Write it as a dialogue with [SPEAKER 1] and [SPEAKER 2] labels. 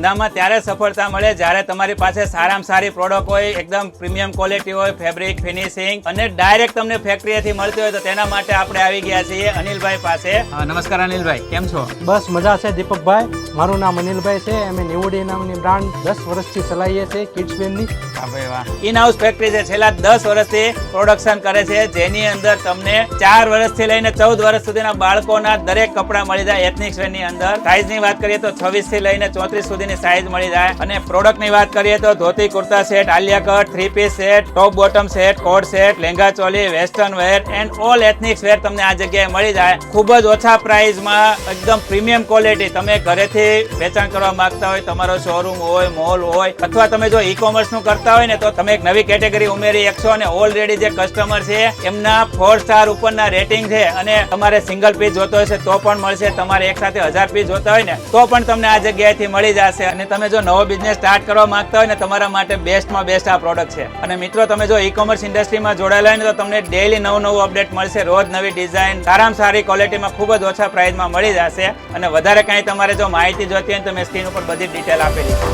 [SPEAKER 1] ધંધામાં ત્યારે સફળતા મળે જ્યારે તમારી પાસે સારામાં સારી પ્રોડક્ટ હોય એકદમ પ્રીમિયમ ક્વોલિટી હોય ફેબ્રિક ફિનિશિંગ અને ડાયરેક્ટ તમને ફેક્ટરીથી મળતી હોય તો તેના માટે આપણે આવી ગયા છીએ અનિલભાઈ પાસે. નમસ્કાર અનિલભાઈ કેમ છો?
[SPEAKER 2] બસ મજા છે દીપકભાઈ. મારું નામ અનિલભાઈ છે. અમે નેવડી નામની બ્રાન્ડ દસ વર્ષથી ચલાવીએ છીએ કિડ્સ વેરની
[SPEAKER 1] ઇન હાઉસ ફેક્ટરી છે છેલ્લા દસ વર્ષથી પ્રોડક્શન કરે છે જેની અંદર તમને ચાર વર્ષથી લઈને ચૌદ વર્ષ સુધીના બાળકોના દરેક કપડા મળી જાય એથનિક વેર અંદર. સાઇઝની વાત કરીએ તો છવ્વીસથી લઈને ચોત્રીસ સુધીની સાઈઝ મળી જાય. અને પ્રોડક્ટની વાત કરીએ તો dhoti kurta set Alia cut three piece set top bottom set code set lehenga choli western wear and all ethnics wear તમને આ જગ્યાએ મળી જાય. ખૂબ જ ઓછા પ્રાઇસમાં એકદમ પ્રીમિયમ ક્વોલિટી તમે ઘરેથી વેચાણ કરવા માંગતા હોય, તમારો શોરૂમ હોય મોલ હોય, અથવા તમે જો ઈ કોમર્સનું કરતા હોય ને તો તમે એક નવી કેટેગરી ઉમેરી એકસો અને ઓલરેડી જે કસ્ટમર છે, એમના ફોર સ્ટાર ઉપરના રેટિંગ છે અને તમારે સિંગલ પીસ જોતો હશે તો પણ મળશે. તમારે એક સાથે હજાર પીસ જોતા હોય ને તો પણ તમને આ જગ્યાએથી મળી જશે. અને તમે જો નવો બિઝનેસ સ્ટાર્ટ કરવા માંગતા હોય ને, તમારા માટે બેસ્ટમાં બેસ્ટ આ પ્રોડક્ટ છે. અને મિત્રો, તમે જો ઈ કોમર્સ ઇન્ડસ્ટ્રીમાં જોડાયેલા હોય ને, તો તમને ડેલી નવું નવું અપડેટ મળશે. રોજ નવી ડિઝાઇન સારામાં સારી ક્વોલિટીમાં ખૂબ જ ઓછા પ્રાઇસમાં મળી જશે. અને વધારે કાંઈ તમારે જો માહિતી જોતી હોય તો મેં સ્ક્રીન ઉપર બધી ડિટેલ આપેલી છે